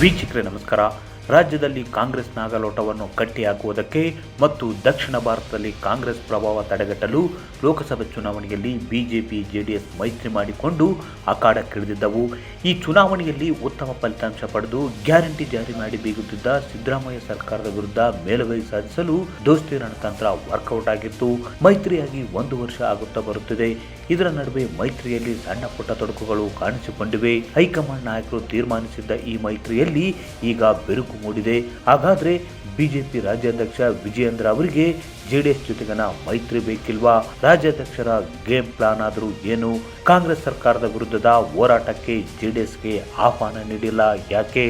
ವೀಕ್ಷಕರೇ, ನಮಸ್ಕಾರ. ರಾಜ್ಯದಲ್ಲಿ ಕಾಂಗ್ರೆಸ್ ನಾಗಲೋಟವನ್ನು ಕಟ್ಟಿಹಾಕುವುದಕ್ಕೆ ಮತ್ತು ದಕ್ಷಿಣ ಭಾರತದಲ್ಲಿ ಕಾಂಗ್ರೆಸ್ ಪ್ರಭಾವ ತಡೆಗಟ್ಟಲು ಲೋಕಸಭೆ ಚುನಾವಣೆಯಲ್ಲಿ ಬಿಜೆಪಿ, ಜೆಡಿಎಸ್ ಮೈತ್ರಿ ಮಾಡಿಕೊಂಡು ಅಖಾಡಕ್ಕಿಳಿದಿದ್ದವು. ಈ ಚುನಾವಣೆಯಲ್ಲಿ ಉತ್ತಮ ಫಲಿತಾಂಶ ಪಡೆದು ಗ್ಯಾರಂಟಿ ಜಾರಿ ಮಾಡಿ ಬೀಗುತ್ತಿದ್ದ ಸಿದ್ದರಾಮಯ್ಯ ಸರ್ಕಾರದ ವಿರುದ್ಧ ಮೇಲುಗೈ ಸಾಧಿಸಲು ದೋಸ್ತಿ ರಣತಂತ್ರ ವರ್ಕೌಟ್ ಆಗಿತ್ತು. ಮೈತ್ರಿಯಾಗಿ ಒಂದು ವರ್ಷ ಆಗುತ್ತಾ ಬರುತ್ತಿದೆ. ಇದರ ನಡುವೆ ಮೈತ್ರಿಯಲ್ಲಿ ಸಣ್ಣ ಪುಟ್ಟ ತೊಡಕುಗಳು ಕಾಣಿಸಿಕೊಂಡಿವೆ. ಹೈಕಮಾಂಡ್ ನಾಯಕರು ತೀರ್ಮಾನಿಸಿದ್ದ ಈ ಮೈತ್ರಿಯಲ್ಲಿ ಈಗ ಬೆರುಕು ಮೂಡಿದೆ. ಹಾಗಾದ್ರೆ ಬಿಜೆಪಿ ರಾಜ್ಯಾಧ್ಯಕ್ಷ ವಿಜಯೇಂದ್ರ ಅವರಿಗೆ ಜೆಡಿಎಸ್ ಜೊತೆಗಿನ ಮೈತ್ರಿ ಬೇಕಿಲ್ವಾ? ರಾಜ್ಯಾಧ್ಯಕ್ಷರ ಗೇಮ್ ಪ್ಲಾನ್ ಆದರೂ ಏನು? ಕಾಂಗ್ರೆಸ್ ಸರ್ಕಾರದ ವಿರುದ್ಧದ ಹೋರಾಟಕ್ಕೆ ಜೆಡಿಎಸ್ಗೆ ಆಹ್ವಾನ ನೀಡಿಲ್ಲ ಯಾಕೆ?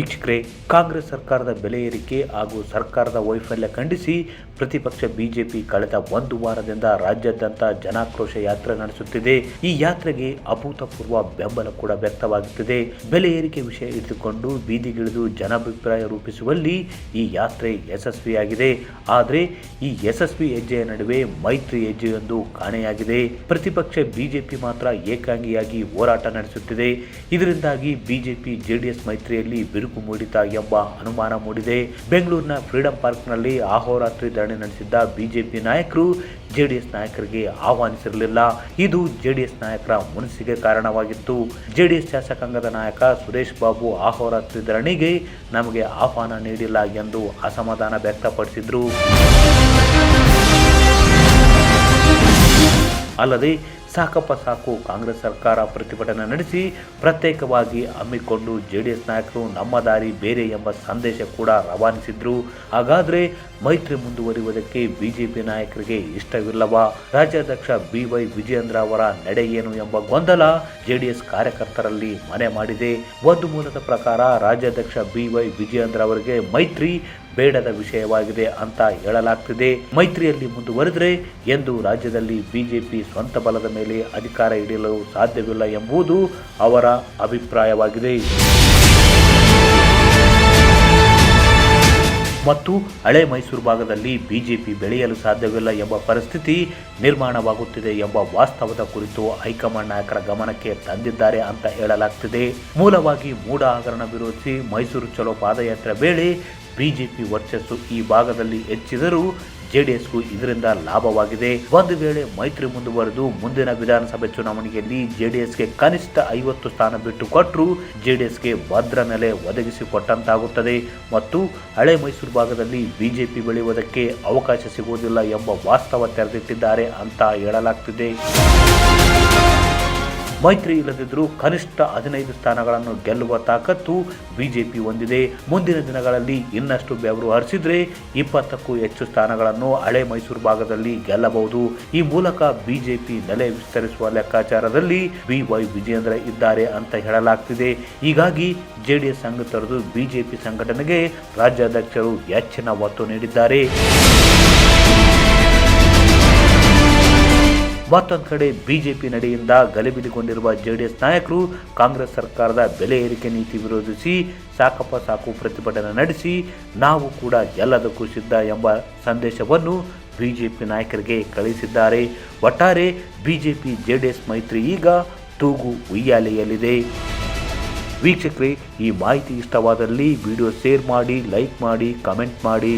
ವೀಕ್ಷಕರೇ, ಕಾಂಗ್ರೆಸ್ ಸರ್ಕಾರದ ಬೆಲೆ ಏರಿಕೆ ಹಾಗೂ ಸರ್ಕಾರದ ವೈಫಲ್ಯ ಖಂಡಿಸಿ ಪ್ರತಿಪಕ್ಷ ಬಿಜೆಪಿ ಕಳೆದ ಒಂದು ವಾರದಿಂದ ರಾಜ್ಯಾದ್ಯಂತ ಜನಾಕ್ರೋಶ ಯಾತ್ರೆ ನಡೆಸುತ್ತಿದೆ. ಈ ಯಾತ್ರೆಗೆ ಅಭೂತಪೂರ್ವ ಬೆಂಬಲ ಕೂಡ ವ್ಯಕ್ತವಾಗುತ್ತಿದೆ. ಬೆಲೆ ಏರಿಕೆ ವಿಷಯ ಇಟ್ಟುಕೊಂಡು ಬೀದಿಗಿಳಿದು ಜನಾಭಿಪ್ರಾಯ ರೂಪಿಸುವಲ್ಲಿ ಈ ಯಾತ್ರೆ ಯಶಸ್ವಿಯಾಗಿದೆ. ಆದರೆ ಈ ಯಶಸ್ವಿ ಹೆಜ್ಜೆಯ ನಡುವೆ ಮೈತ್ರಿ ಹೆಜ್ಜೆಯೊಂದು ಕಾಣೆಯಾಗಿದೆ. ಪ್ರತಿಪಕ್ಷ ಬಿಜೆಪಿ ಮಾತ್ರ ಏಕಾಂಗಿಯಾಗಿ ಹೋರಾಟ ನಡೆಸುತ್ತಿದೆ. ಇದರಿಂದಾಗಿ ಬಿಜೆಪಿ ಜೆಡಿಎಸ್ ಮೈತ್ರಿಯಲ್ಲಿ ಬಿರುಕು ಮೂಡಿತಾ ಎಂಬ ಅನುಮಾನ ಮೂಡಿದೆ. ಬೆಂಗಳೂರಿನ ಫ್ರೀಡಂ ಪಾರ್ಕ್ನಲ್ಲಿ ಅಹೋರಾತ್ರಿ ಧರಣಿ ನಡೆಸಿದ್ದ ಬಿಜೆಪಿ ನಾಯಕರು ಜೆಡಿಎಸ್ ನಾಯಕರಿಗೆ ಆಹ್ವಾನಿಸಿರಲಿಲ್ಲ. ಇದು ಜೆಡಿಎಸ್ ನಾಯಕರ ಮನಸ್ಸಿಗೆ ಕಾರಣವಾಗಿತ್ತು. ಜೆಡಿಎಸ್ ಶಾಸಕಾಂಗದ ನಾಯಕ ಸುರೇಶ್ ಬಾಬು ಅಹೋರಾತ್ರಿ ಧರಣಿಗೆ ನಮಗೆ ಆಹ್ವಾನ ನೀಡಿಲ್ಲ ಎಂದು ಅಸಮಾಧಾನ ವ್ಯಕ್ತಪಡಿಸಿದರು. ಅಲ್ಲದೆ ಸಾಕಪ್ಪ ಸಾಕು. ಕಾಂಗ್ರೆಸ್ ಸರ್ಕಾರ ಪ್ರತಿಭಟನೆ ನಡೆಸಿ ಪ್ರತ್ಯೇಕವಾಗಿ ಹಮ್ಮಿಕೊಂಡು ಜೆಡಿಎಸ್ ನಾಯಕರು ನಮ್ಮ ದಾರಿ ಬೇರೆ ಎಂಬ ಸಂದೇಶ ಕೂಡ ರವಾನಿಸಿದ್ರು. ಹಾಗಾದ್ರೆ ಮೈತ್ರಿ ಮುಂದುವರಿಯುವುದಕ್ಕೆ ಬಿಜೆಪಿ ನಾಯಕರಿಗೆ ಇಷ್ಟವಿಲ್ಲವಾ? ರಾಜ್ಯಾಧ್ಯಕ್ಷ ಬಿ ವೈ ವಿಜಯೇಂದ್ರ ಅವರ ನಡೆ ಏನು ಎಂಬ ಗೊಂದಲ ಜೆಡಿಎಸ್ ಕಾರ್ಯಕರ್ತರಲ್ಲಿ ಮನೆ ಮಾಡಿದೆ. ಒಂದು ಮೂಲದ ಪ್ರಕಾರ ರಾಜ್ಯಾಧ್ಯಕ್ಷ ಬಿ ವೈ ವಿಜಯೇಂದ್ರ ಅವರಿಗೆ ಮೈತ್ರಿ ಬೇಡದ ವಿಷಯವಾಗಿದೆ ಅಂತ ಹೇಳಲಾಗ್ತಿದೆ. ಮೈತ್ರಿಯಲ್ಲಿ ಮುಂದುವರೆದರೆ ಎಂದು ರಾಜ್ಯದಲ್ಲಿ ಬಿಜೆಪಿ ಸ್ವಂತ ಬಲದ ಮೇಲೆ ಅಧಿಕಾರ ಹಿಡಿಯಲು ಸಾಧ್ಯವಿಲ್ಲ ಎಂಬುದು ಅವರ ಅಭಿಪ್ರಾಯವಾಗಿದೆ. ಮತ್ತು ಹಳೆ ಮೈಸೂರು ಭಾಗದಲ್ಲಿ ಬಿಜೆಪಿ ಬೆಳೆಯಲು ಸಾಧ್ಯವಿಲ್ಲ ಎಂಬ ಪರಿಸ್ಥಿತಿ ನಿರ್ಮಾಣವಾಗುತ್ತಿದೆ ಎಂಬ ವಾಸ್ತವದ ಕುರಿತು ಹೈಕಮಾಂಡ್ ನಾಯಕರ ಗಮನಕ್ಕೆ ತಂದಿದ್ದಾರೆ ಅಂತ ಹೇಳಲಾಗ್ತಿದೆ. ಮೂಲವಾಗಿ ಮೂಢ ಹಗರಣ ವಿರೋಧಿಸಿ ಮೈಸೂರು ಚಲೋ ಪಾದಯಾತ್ರೆ ವೇಳೆ ಬಿಜೆಪಿ ವರ್ಚಸ್ಸು ಈ ಭಾಗದಲ್ಲಿ ಹೆಚ್ಚಿದರೂ ಜೆಡಿಎಸ್ಗೂ ಇದರಿಂದ ಲಾಭವಾಗಿದೆ. ಒಂದು ವೇಳೆ ಮೈತ್ರಿ ಮುಂದುವರೆದು ಮುಂದಿನ ವಿಧಾನಸಭೆ ಚುನಾವಣೆಯಲ್ಲಿ ಜೆಡಿಎಸ್ಗೆ ಕನಿಷ್ಠ ಐವತ್ತು ಸ್ಥಾನ ಬಿಟ್ಟು ಕೊಟ್ಟರು ಜೆಡಿಎಸ್ಗೆ ಭದ್ರ ನೆಲೆ ಒದಗಿಸಿಕೊಟ್ಟಂತಾಗುತ್ತದೆ. ಮತ್ತು ಹಳೆ ಮೈಸೂರು ಭಾಗದಲ್ಲಿ ಬಿಜೆಪಿ ಬೆಳೆಯುವುದಕ್ಕೆ ಅವಕಾಶ ಸಿಗುವುದಿಲ್ಲ ಎಂಬ ವಾಸ್ತವ ತೆರೆದಿಟ್ಟಿದ್ದಾರೆ ಅಂತ ಹೇಳಲಾಗ್ತಿದೆ. ಮೈತ್ರಿ ಇಲ್ಲದಿದ್ದರೂ ಕನಿಷ್ಠ ಹದಿನೈದು ಸ್ಥಾನಗಳನ್ನು ಗೆಲ್ಲುವ ತಾಕತ್ತು ಬಿಜೆಪಿ ಹೊಂದಿದೆ. ಮುಂದಿನ ದಿನಗಳಲ್ಲಿ ಇನ್ನಷ್ಟು ಬೆವರು ಹರಿಸಿದರೆ ಇಪ್ಪತ್ತಕ್ಕೂ ಹೆಚ್ಚು ಸ್ಥಾನಗಳನ್ನು ಹಳೆ ಮೈಸೂರು ಭಾಗದಲ್ಲಿ ಗೆಲ್ಲಬಹುದು. ಈ ಮೂಲಕ ಬಿಜೆಪಿ ನೆಲೆ ವಿಸ್ತರಿಸುವ ಲೆಕ್ಕಾಚಾರದಲ್ಲಿ ಬಿ ವೈ ವಿಜೇಂದ್ರ ಇದ್ದಾರೆ ಅಂತ ಹೇಳಲಾಗ್ತಿದೆ. ಹೀಗಾಗಿ ಜೆಡಿಎಸ್ ಸಂಘ ತೊರೆದು ಬಿಜೆಪಿ ಸಂಘಟನೆಗೆ ರಾಜ್ಯಾಧ್ಯಕ್ಷರು ಹೆಚ್ಚಿನ ಒತ್ತು ನೀಡಿದ್ದಾರೆ. ಮತ್ತೊಂದು ಕಡೆ ಬಿಜೆಪಿ ನಡೆಯಿಂದ ಗಲಿಬಿಲಿಗೊಂಡಿರುವ ಜೆಡಿಎಸ್ ನಾಯಕರು ಕಾಂಗ್ರೆಸ್ ಸರ್ಕಾರದ ಬೆಲೆ ಏರಿಕೆ ನೀತಿ ವಿರೋಧಿಸಿ ಸಾಕಪ್ಪ ಸಾಕು ಪ್ರತಿಭಟನೆ ನಡೆಸಿ ನಾವು ಕೂಡ ಎಲ್ಲದಕ್ಕೂ ಸಿದ್ಧ ಎಂಬ ಸಂದೇಶವನ್ನು ಬಿಜೆಪಿ ನಾಯಕರಿಗೆ ಕಳಿಸಿದ್ದಾರೆ. ಒಟ್ಟಾರೆ ಬಿಜೆಪಿ ಜೆಡಿಎಸ್ ಮೈತ್ರಿ ಈಗ ತೂಗು ಉಯ್ಯಾಲೆಯಲ್ಲಿದೆ. ವೀಕ್ಷಕರೇ, ಈ ಮಾಹಿತಿ ಇಷ್ಟವಾದಲ್ಲಿ ವಿಡಿಯೋ ಶೇರ್ ಮಾಡಿ, ಲೈಕ್ ಮಾಡಿ, ಕಮೆಂಟ್ ಮಾಡಿ.